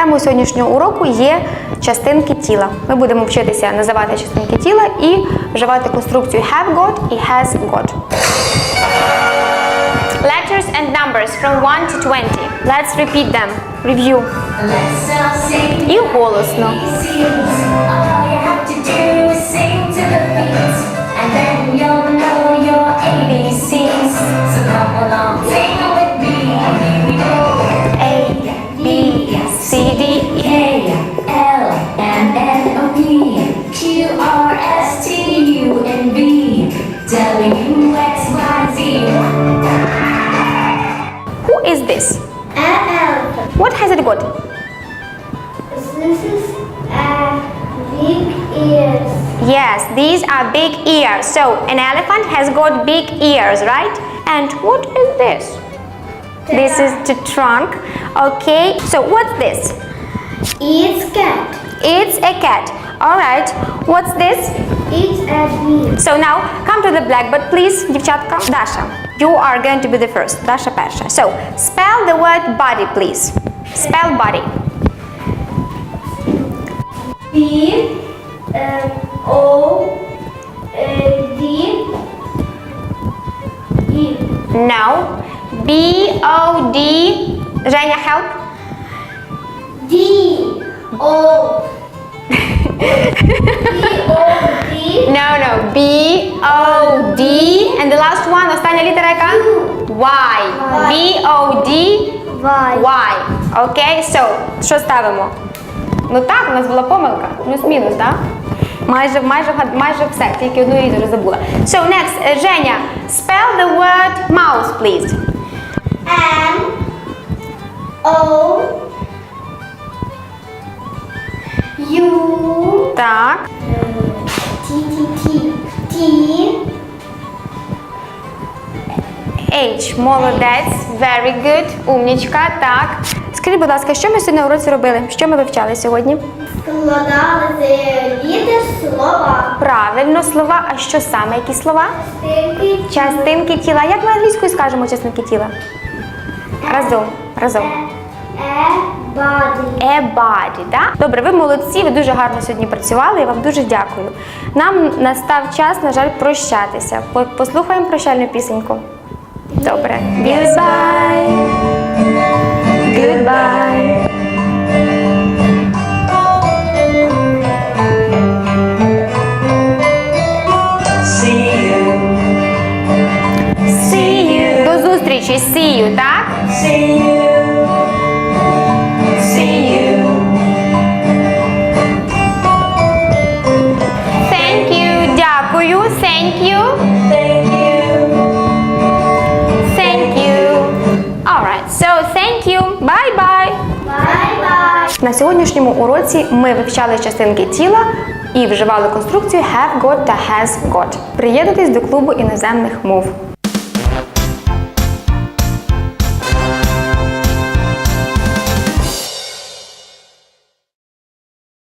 Темою сьогоднішнього уроку є частинки тіла. Ми будемо вчитися називати частинки тіла і вживати конструкцію have got і has got. Letters and numbers from 1 to 20. Let's repeat them. Review. І голосно. And then you'll know your ABCs. So come along, this? An elephant. What has it got? This is a big ears. Yes, these are big ears. So an elephant has got big ears, right? And what is this? This is the trunk. Okay, so what's this? It's cat. It's a cat. All right, what's this? It's a bee. So now come to the blackboard, please, дівчатка. Dasha, you are going to be the first. Dasha перша. So spell the word body, please. Spell body. B um, O uh, D E. No. B O D. Женя, help. D O D O D No, no. B O D. And the last one, остання літера яка? Y. B O D Y. Y. Окей, so, що ставимо? Ну так, у нас була помилка. Плюс-мінус, так? Майже, майже, майже все, тільки одну літеру забула. So, next, е, Женя, spell the word mouse, please. M O U Так. T T T T H. Молодець. Very good. Умнічка. Так. Скажіть, будь ласка, що ми сьогодні на уроці робили? Що ми вивчали сьогодні? складали літер слова. Правильно, слова. А що саме? Які слова? Стільки Частинки тіла. Як ми англійською скажемо частинки тіла? Разом. Разом. Е body. A body, так? Добре, ви молодці, ви дуже гарно сьогодні працювали, я вам дуже дякую. Нам настав час, на жаль, прощатися. Послухаємо прощальну пісеньку. Добре. Goodbye. Goodbye. See you, See you. До зустрічі. See you, так? see you, Дякую. Thank you. Thank you. Thank you. Alright. So, thank you. Bye-bye. Bye-bye. На сьогоднішньому уроці ми вивчали частинки тіла і вживали конструкцію have got та has got. Приєднуйтесь до клубу іноземних мов.